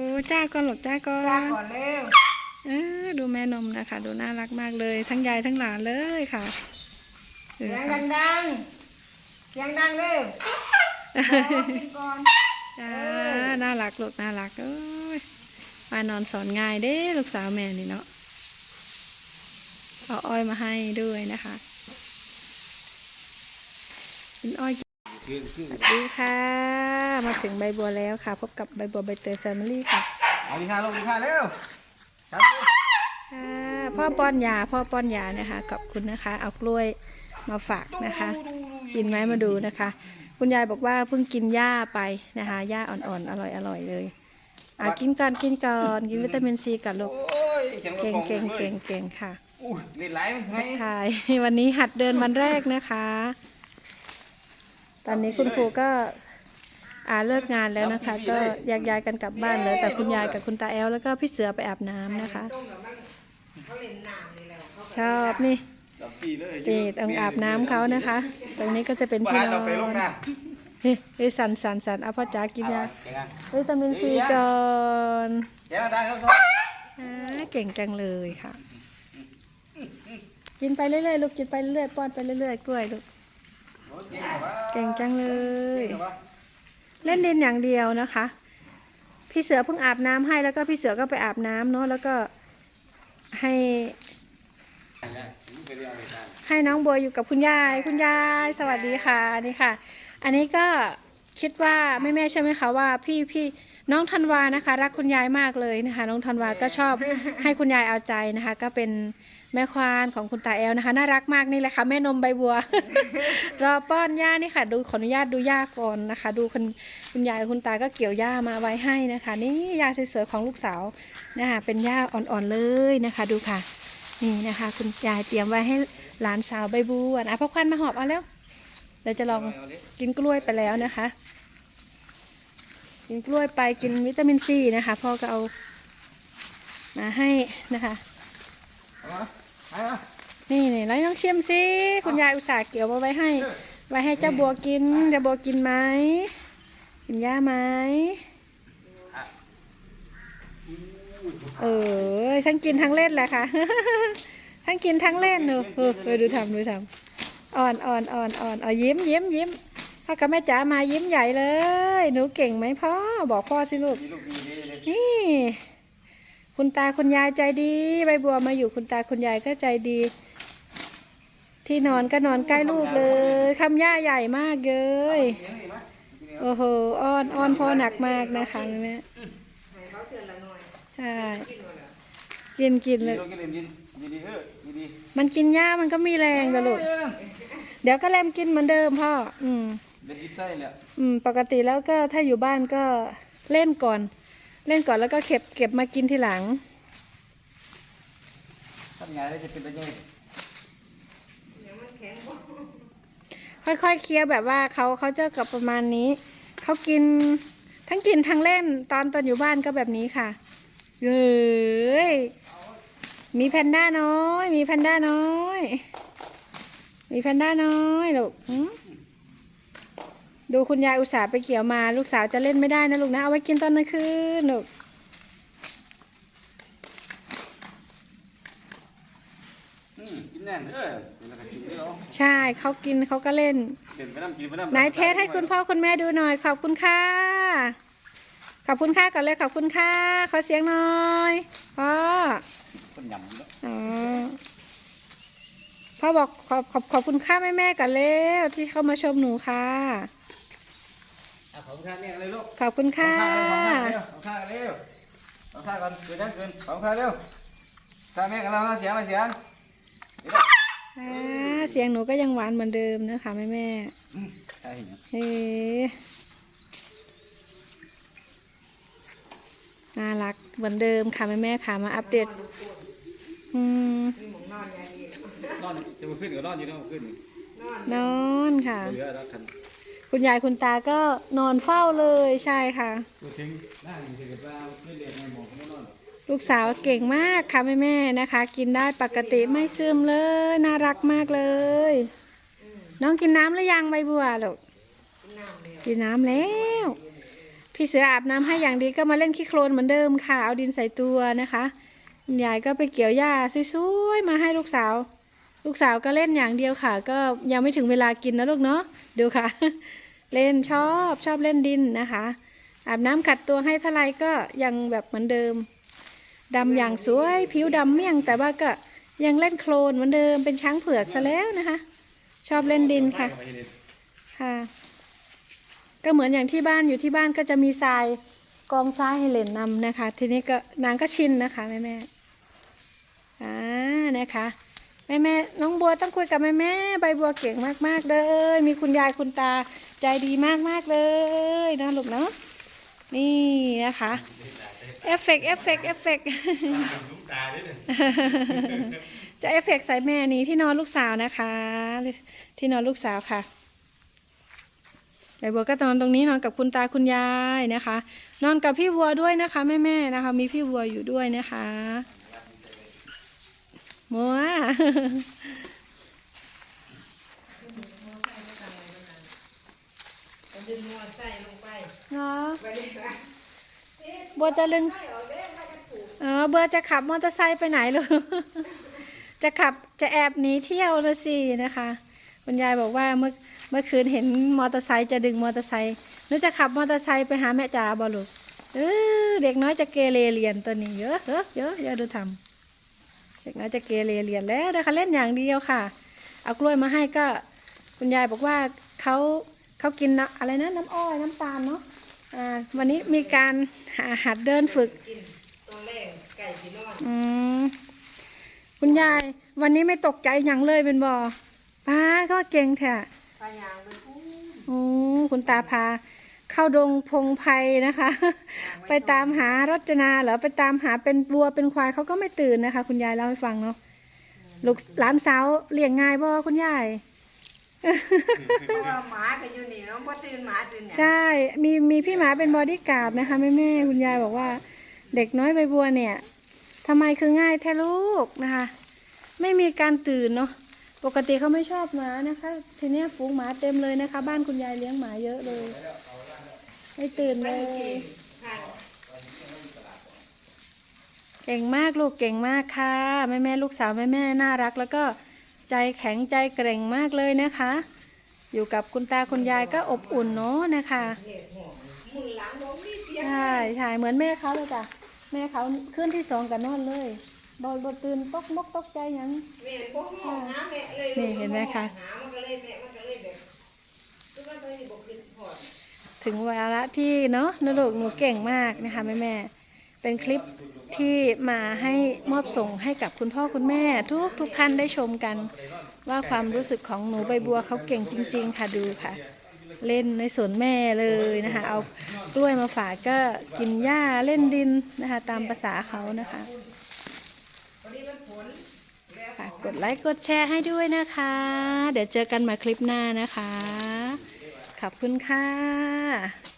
โอ้จ้าก่อนหลกจ้าก่อจ้านก่อนเร็วเออดูแม่นมนะคะ ดูน่ารักมากเลย ทั้งยายทั้งหลานเลยค่ะเอเสีอยงค่ะดังๆเสียงดังเร็วขอกินก่อนจ้าน่ารักลูกน่ารักเอ้ยมานอนสอนง่ายเด้ลูกสาวแม่นี่เนาะเอาอ้อยมาให้ด้วยนะคะกินอ้อยสวัสดีค่ะ มาถึงใบบัวแล้วค่ะ พบกับใบบัวใบเตยแฟมิลี่ค่ะเอาดีค่ะลงดีค่ะเร็วครับค่ะพ่อป้อนยาพ่อป้อนยานะคะขอบคุณนะคะ เอากล้วยมาฝากนะคะ กินไหมมาดูนะคะ คุณยายบอกว่าเพิ่งกินหญ้าไปนะคะหญ้าอ่อนๆอร่อยๆเลยอะกินก่อนกินก่อนกินวิตามินซีกับลูกโอ้ยเก่งเก่งเก่งเก่งเก่งค่ะอุ้ยนี่ไหลมันไงทักทายวันนี้หัดเดินวันแรกนะคะ ตอนนี้คุณครูก็ อาเลิกงานแล้วนะคะ ก็แยกย้ายกันกลับบ้านเลยแต่คุณยายกับคุณตาแอลแล้วก็พี่เสือไปอาบน้ำนะคะ ชอบนี่จับปีเลยนี่ตรงอาบน้ำเขานะคะ ตรงนี้ก็จะเป็นว่าที่นเราอไปลงนน้เฮ้ยเฮ้ยสันสันสันเอาพ่อจ๋ากินยาเก่งอะวิตามินซีก่อนเดี๋ยวได้ครับอ่าเก่งจังเลยค่ะ กินไปเรื่อยๆลูกกินไปเรื่อยๆป้อนไปเรื่อยๆกล้วยลูกเก่งจังเลย เล่นดินอย่างเดียวนะคะ พี่เสือเพิ่งอาบน้ำให้แล้วก็พี่เสือก็ไปอาบน้ำเนาะแล้วก็ให้ ให้น้องบัวอยู่กับคุณยาย คุณยายสวัสดีค่ะนี่ค่ะ อันนี้ก็คิดว่าแม่แม่ใช่ไหมคะว่าพี่พี่ น้องธันวานะคะ รักคุณยายมากเลยนะคะ น้องธันวาก็ชอบให้คุณยายเอาใจนะคะ ก็เป็นแม่ควานของคุณตาแอลนะคะ น่ารักมากนี่แหละค่ะแม่นมใบบัว รอป้อนย่านี่ค่ะ ดูขออนุญาตดูย่าก่อนนะคะ ดูคุณคุณยายคุณตาก็เกี่ยวย่ามาไว้ให้นะคะ นี่ยาสวยๆของลูกสาวนะคะเป็นย่าอ่อนๆเลยนะคะ ดูค่ะ นี่นะคะ คุณยายเตรียมไว้ให้หลานสาวใบบัวอะพ่อควันมาหอบเอาแล้วเดี๋ยวจะลองกินกล้วยไปแล้วนะคะ กินกล้วยไปกินวิตามินซีนะคะ พ่อก็เอามาให้นะคะนี่นี่แล้วน้องชิมสิคุณยายอุตส่าห์เกี่ยวมาไว้ให้ ไว้ให้เจ้าบัวกินเจ้าบัวกินไหมกินหญ้าไหมเออทั้งกินทั้งเล่นแหละค่ะ ทั้งกินทั้งเล่นหนูเออเออดูทำดูทำอ่อนอ่อนอ่อนอ่อนเอายิ้มยิ้มยิ้ม พ่อกับแม่จ๋ามายิ้มใหญ่เลย หนูเก่งไหมพ่อ บอกพ่อสิลูกมีลูกดีดีเลยนี่ คุณตาคุณยายใจดี ใบบัวมาอยู่คุณตาคุณยายก็ใจดี ที่นอนก็นอนใกล้ลูกเลยคำหญ้าใหญ่มากเลย โอ้โห อ้อนอ้อนพ่อหนักมากนะคะแม่ใช่กินกินเลยลูกกินเลยดีดีดีเฮ้ยดีดีมันกินหญ้ามันก็มีแรงกันลูก เดี๋ยวก็แลมกินเหมือนเดิมพ่อ อืม เด็กกินไส้เนี่ยอืม ปกติแล้วก็ถ้าอยู่บ้านก็เล่นก่อน เล่นก่อนแล้วก็เก็บเก็บมากินทีหลังทำไงได้จะเป็นตัวใหญ่ค่อยๆ เคี้ยวแบบว่าเขาเขาจะกับประมาณนี้ เขากินทั้งกินทั้งเล่นตอนตอนอยู่บ้านก็แบบนี้ค่ะเย้ยมีแพนด้าน้อย มีแพนด้าน้อย มีแพนด้าน้อยลูกหืม ดูคุณยายอุตส่าห์ไปเขี่ยวมา ลูกสาวจะเล่นไม่ได้นะลูกนะ เอาไว้กินตอนกลางคืนลูกกินแน่นเออเป็นอะไรกินได้หรอใช่เขากินเขาก็เล่นเดินไปน้ำกินไปน้ำไหนเทสให้คุณพ่อคุณแม่ดูหน่อย ขอบคุณค่ะ ขอบคุณค่ะก่อนเลยขอบคุณค่ะขอเสียงหน่อยพ่อคนยำเนาะอ๋อพ่อบอกขอบขอบขอบคุณค่าแม่แม่ๆก่อนเร็วที่เข้ามาชมหนูค่ะ ของข้าเนี่ยอะไรลูกขอบคุณค่ะ ของข้าเร็วของข้าก่อนเกินยังเกินของข้าเร็วข้าแม่กันแล้วเสียงอะไรเสียงอ่าเสียงหนูก็ยังหวานเหมือนเดิมนะคะแม่แม่ใช่เนี่ยๆเฮ้น่ารักเหมือนเดิมค่ะแม่แม่ๆค่ะมาอัปเดตอืมนอนจะมาขึ้นก็นอนอยู่นอนขึ้นนอนค่ะเหลือแล้วทัน คุณยายคุณตาก็นอนเฝ้าเลยใช่ค่ะ กูทิ้งนั่งถึงกับว่าขึ้นเรียนในหมอกไม่นอนลูกสาวเก่งมากค่ะแม่แม่ๆนะคะ กินได้ปกติไม่ซึมเลย น่ารักมากเลย น้องกินน้ำหรือยังใบบัวลูกกินน้ำแล้วพพี่เสืออาบน้ำให้อย่างดีก็มาเล่นขี้โคลนเหมือนเดิมค่ะ เอาดินใส่ตัวนะคะคุณยายก็ไปเกี่ยวหญ้าสวยๆมาให้ลูกสาว ลูกสาวก็เล่นอย่างเดียวค่ะ ก็ยังไม่ถึงเวลากินนะลูกเนาะดูค่ะ เล่นชอบชอบเล่นดินนะคะ อาบน้ำขัดตัวให้เท่าไรก็ยังแบบเหมือนเดิมดำอย่างสวย ผิวดำเมี่ยง แต่ว่าก็ยังเล่นโคลนเหมือนเดิมเป็นช้างเผือกซะแล้วนะคะ ชอบเล่นดินค่ะค่ะ ก็เหมือนอย่างที่บ้านอยู่ที่บ้านก็จะมีทรายกองทรายให้เล่นนำนะคะ ทีนี้ก็นางก็ชินนะคะแม่แม่อ่านะคะ แม่แม่น้องบัวต้องคุยกับแม่แม่ใบบัวเก่งมากๆเลย มีคุณยายคุณตาใจดีมากๆเลยนะลูกเนาะนี่นะคะเอฟเฟกเอฟเฟกเอฟเฟกจะเอฟเฟกใส่แม่นี้ที่นอนลูกสาวนะคะ ที่นอนลูกสาวค่ะใบบัวก็นอนตรงนี้นอนกับคุณตาคุณยายนะคะ นอนกับพี่วัวด้วยนะคะแม่แม่นะคะ มีพี่วัวอยู่ด้วยนะคะ มัวดึงหัวใส่ลงไปเนาะไปเลยนะบัวจะลึงไม่ออกเด้ไม่กันถูกเออบัวจะขับมอเตอร์ไซค์ไปไหนลูกจะขับจะแอบหนีเที่ยวละสินะคะ คุณยายบอกว่าเมื่อเมื่อคืนเห็นมอเตอร์ไซค์จะดึงมอเตอร์ไซค์หนูจะขับมอเตอร์ไซค์ไปหาแม่จ๋าบอลูกเออเด็กน้อยจะเกเรเรียนตัวนี้เยอะเยอะเยอะเยอะดูทำ เด็กน้อยจะเกเรเรียนแล้วนะคะเล่นอย่างเดียวค่ะ เอากล้วยมาให้ก็คุณยายบอกว่าเขาเขากินนะอะไรนะน้ำอ้อยน้ำตาลเนาะอ่าวันนี้มีการหาหัดเดินฝึกกินตอนแรกไก่สีนอนอืมคุณยายวันนี้ไม่ตกใจหยังเลยเป็นบอป้าก็เก่งแท้ปลายางไปพูดโอ้คุณตาพา เข้าดงพงไพรนะคะ ไปตามหารจนาเหรอไปตามหาเป็นวัวเป็นควายเขาก็ไม่ตื่นนะคะ คุณยายเล่าให้ฟังเนาะลูกหลานสาวเลี้ยงง่ายบ่คุณยายเพราะว่าหมาก็อยู่นี่เนาะพอตื่นหมาตื่นเนี่ยใช่มีมีพี่หมาเป็นบอดี้การ์ดนะคะแม่แม่ๆคุณยายบอกว่า เด็กน้อยใบบัวเนี่ยทำไมคือง่ายแท้ลูกนะคะ ไม่มีการตื่นเนาะปกติเขาไม่ชอบหมานะคะ ทีเนี้ยฝูงหมาเต็มเลยนะคะ บ้านคุณยายเลี้ยงหมาเยอะเลย ไม่ตื่นเลยค่ะเก่งมากลูกเก่งมากค่ะแม่แม่ๆลูกสาวแม่แม่ๆน่ารัก แล้วก็ใจแข็งใจเกร่งมากเลยนะคะ อยู่กับคุณตาคุณยายก็อบอุ่นเนาะนะคะเหตุหัวหมุนหลังลงนี่เสียงใช่ใช่เหมือนแม่เขาเลยจ้ะแม่เขาขึ้นที่สองกับนอนเลยบอบตื่นตกมกตกใจหยังแม่บอกห้องหาแม่เลยนี่เห็นไหมคะ หามันก็เลยแม่มันก็เลยแบบทุกวันนี้บอกขึ้นพอดถึงวาระที่เนาะนลูกหนูเก่งมากนะคะแม่แม่เป็นคลิปที่มาให้มอบส่งให้กับคุณพ่อคุณแม่ทุกทุกท่านได้ชมกัน ว่าความรู้สึกของหนูใบบัวเขาเก่งจริง ๆ ค่ะดูค่ะ เล่นในสวนแม่เลยนะคะ เอากล้วยมาฝากก็กินหญ้าเล่นดินนะคะ ตามภาษาเขานะคะฝากกดไลค์กดแชร์ให้ด้วยนะคะ เดี๋ยวเจอกันใหมาคลิปหน้านะคะ ขอบคุณค่ะ